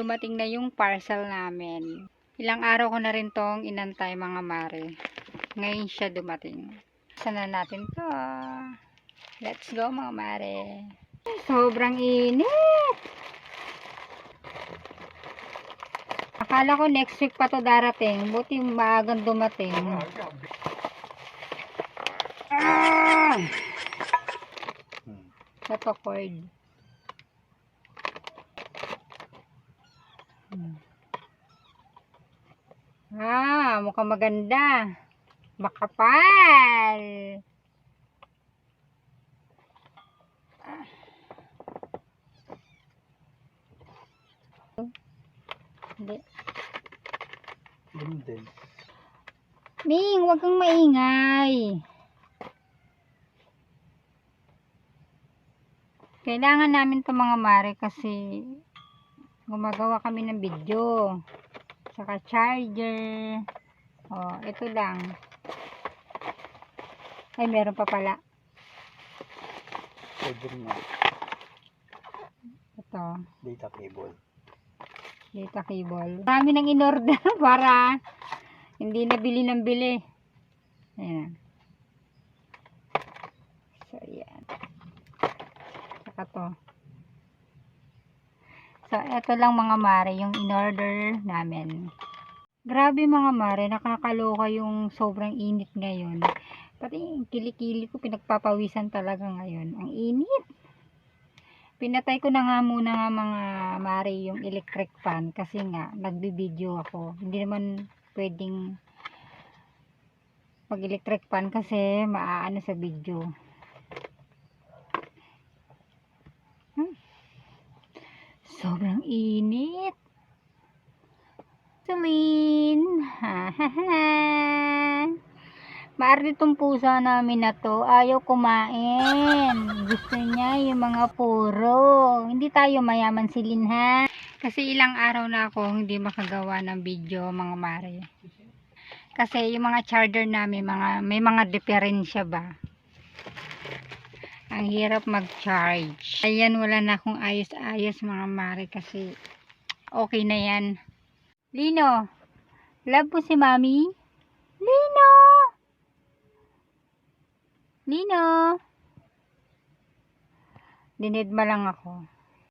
Dumating na yung parcel namin. Ilang araw ko na rin tong inantay mga mare. Ngayon siya dumating. Sana natin to. Let's go mga mare. Sobrang init. Akala ko next week pa to darating. Buti maagang dumating. Ah! Ito cord. Ah, mukhang maganda. Makapal. Ah. Hindi. Yun din. Ming, huwag kang maingay. Kailangan namin to mga mare kasi gumagawa kami ng video. Saka charger. Oh, ito lang. Ay, meron pa pala. Rin nga. Ito, Data cable. data cable. Marami nang in-order para hindi na bili ng bili. Ayan. So, ayan. Saka to. So, eto lang mga mare, yung in-order namin. Grabe mga mare, nakakaloka yung sobrang init ngayon. Pati yung kilikili ko, pinagpapawisan talaga ngayon. Ang init. Pinatay ko na nga muna nga mga mare yung electric fan kasi nga, nagbibideo ako. Hindi naman pwedeng mag electric fan kasi maaano sa video. Sobrang init. Celine. Ha, ha, ha. Maarte tong pusa namin na to. Ayaw kumain. Gusto niya yung mga puro. Hindi tayo mayaman silin ha. Kasi ilang araw na ako hindi makagawa ng video mga mare. Kasi yung mga charger namin, mga, may mga diferensya ba. Ang hirap mag-charge. Ayan, wala na akong ayos-ayos mga mare kasi okay na yan. Lino, love po si mami? Lino! Lino! Dinidma lang ako.